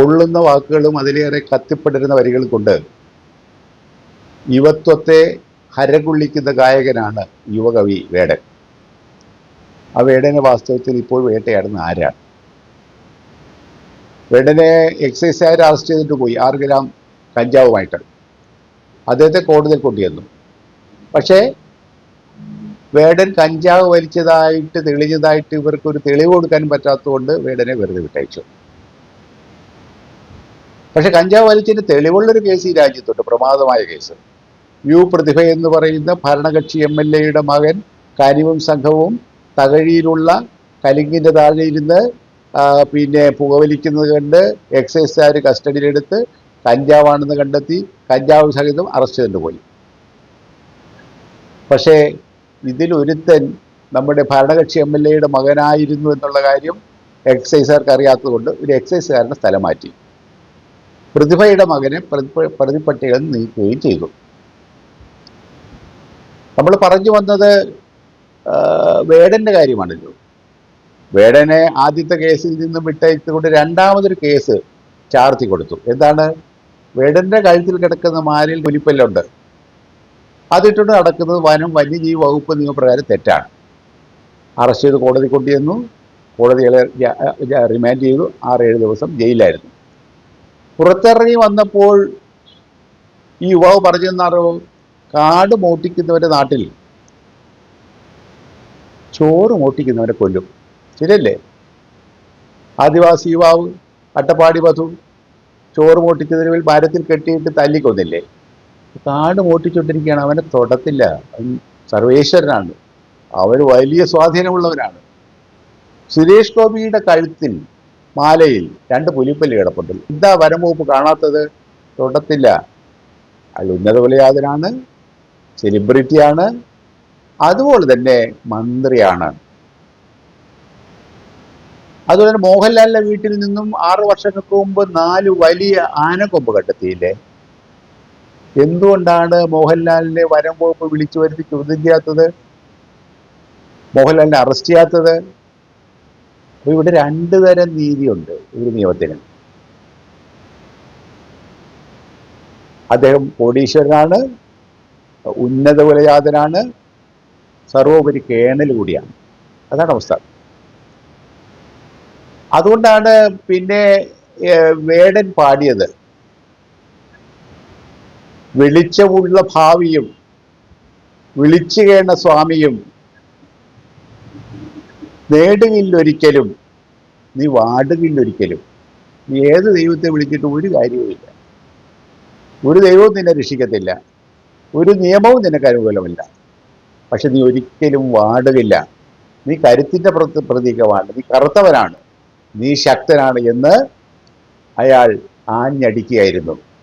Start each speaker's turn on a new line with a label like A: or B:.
A: പൊള്ളുന്ന വാക്കുകളും അതിലേറെ കത്തിപ്പെട്ടിരുന്ന വരികൾ കൊണ്ട് യുവത്വത്തെ ഹരകൊള്ളിക്കുന്ന ഗായകനാണ് യുവകവി വേടൻ. ആ വേടനെ വാസ്തവത്തിൽ ഇപ്പോൾ വേട്ടയാടുന്ന ആരാണ്? വേടനെ എക്സൈസുകാർ അറസ്റ്റ് ചെയ്തിട്ട് പോയി. ആറ് ഗ്രാം കഞ്ചാവുമായിട്ട് അദ്ദേഹത്തെ കോടതിയിൽ കൊണ്ടുവന്നു പക്ഷേ വേടൻ കഞ്ചാവ് വലിച്ചതായിട്ട് തെളിഞ്ഞതായിട്ട് ഇവർക്ക് ഒരു തെളിവ് കൊടുക്കാൻ പറ്റാത്തതുകൊണ്ട് വേടനെ വെറുതെ വിട്ടയച്ചു. പക്ഷെ കഞ്ചാവ് വലിച്ചതിന് തെളിവുള്ളൊരു കേസ് ഈ രാജ്യത്തുണ്ട് പ്രമാദമായ കേസ് യു പ്രതിഭ എന്ന് പറയുന്ന ഭരണകക്ഷി എം എൽ എയുടെ മകൻ കാര്യവും സംഘവും തകഴിയിലുള്ള കലിങ്ങിന്റെ താഴെ ഇരുന്ന് പിന്നെ പുകവലിക്കുന്നത് കണ്ട് എക്സൈസുകാർ കസ്റ്റഡിയിലെടുത്ത് കഞ്ചാവാണെന്ന് കണ്ടെത്തി കഞ്ചാവ് സഹിതം അറസ്റ്റ് പോയി പക്ഷേ ഇതിലൊരുത്തൻ നമ്മുടെ ഭരണകക്ഷി എം എൽ എയുടെ മകനായിരുന്നു എന്നുള്ള കാര്യം എക്സൈസുകാർക്ക് അറിയാത്തതുകൊണ്ട് ഒരു എക്സൈസുകാരനെ സ്ഥലം മാറ്റി. പ്രതിഭയുടെ മകനെ പ്രതി- പ്രതിപട്ടികയിൽ നീക്കുകയും ചെയ്തു. നമ്മൾ പറഞ്ഞു വന്നത് വേടന്റെ കാര്യമാണല്ലോ. വേടനെ ആദ്യത്തെ കേസിൽ നിന്നും വിട്ടയച്ചുകൊണ്ട് രണ്ടാമതൊരു കേസ് ചാർത്തി കൊടുത്തു. എന്താണ്? വേടന്റെ കഴുത്തിൽ കിടക്കുന്ന മാലിൽ പുലിപ്പല്ലുണ്ട് അതിട്ടുണ്ട് നടക്കുന്നത് വനം വന്യജീവി വകുപ്പ് നിയമപ്രകാരം തെറ്റാണ്. അറസ്റ്റ് ചെയ്ത് കോടതി കൊണ്ടുവന്നു ജ- റിമാൻഡ് ചെയ്തു. ആറേഴ് ദിവസം ജയിലായിരുന്നു പുറത്തിറങ്ങി വന്നപ്പോൾ ഈ യുവാവ് പറഞ്ഞെന്നറിയോ കാട് മോട്ടിക്കുന്നവരെ നാട്ടിൽ ചോറ് മോട്ടിക്കുന്നവരെ കൊല്ലും. ശരിയല്ലേ? ആദിവാസി യുവാവ് അട്ടപ്പാടി വധു ചോറ് വേണ്ടി മരത്തിൽ കെട്ടിയിട്ട് തല്ലിക്കൊന്നില്ലേ? കാട് മോട്ടിച്ചുകൊണ്ടിരിക്കുകയാണ് അവനെ തൊടത്തില്ല. അവൻ സർവേശ്വരനാണ്. അവർ വലിയ സ്വാധീനമുള്ളവരാണ് സുരേഷ് ഗോപിയുടെ കഴുത്തിൽ മാലയിൽ രണ്ട് പുലിപ്പല്ലി കിടപ്പുണ്ട്. എന്താ വനംവകുപ്പ് കാണാത്തത്? തൊടത്തില്ല. അയാൾ ഉന്നത കുലയാതനാണ് സെലിബ്രിറ്റിയാണ് അതുപോലെ തന്നെ മന്ത്രിയാണ്. അതുപോലെ തന്നെ മോഹൻലാലിന്റെ വീട്ടിൽ നിന്നും ആറു വർഷങ്ങൾക്ക് മുമ്പ് നാല് വലിയ ആനക്കൊമ്പ് കണ്ടെത്തിയില്ലേ? എന്തുകൊണ്ടാണ് മോഹൻലാലിനെ വനം വിളിച്ചു വരുത്തി ചോദ്യം ചെയ്യാത്തത് മോഹൻലാലിനെ അറസ്റ്റ് ചെയ്യാത്തത്? അപ്പൊ ഇവിടെ രണ്ടു തരം നീതിയുണ്ട് ഒരു നിയമത്തിന്. അദ്ദേഹം കോടീശ്വരനാണ് ഉന്നത കുലജാതനാണ് സർവോപരി കേണൽ കൂടിയാണ്. അതാണ് അവസ്ഥ. അതുകൊണ്ടാണ് പിന്നെ വേടൻ പാടിയത്. വെളിച്ചമുള്ള ഭാവിയും വിളിച്ചു കേണ സ്വാമിയും നേടുകില്ലൊരിക്കലും നീ വാടുകില്ലൊരിക്കലും നീ ഏത് ദൈവത്തെ വിളിച്ചിട്ട് ഒരു കാര്യവുമില്ല ഒരു ദൈവവും നിന്നെ രക്ഷിക്കത്തില്ല. ഒരു നിയമവും നിനക്ക് അനുകൂലമല്ല. പക്ഷെ നീ ഒരിക്കലും വാടുകില്ല നീ കരുത്തിന്റെ പ്രതി പ്രതീകമാണ്. നീ കറുത്തവനാണ്. നീ ശക്തനാണ് എന്ന് അയാൾ ആഞ്ഞടിക്കുകയായിരുന്നു.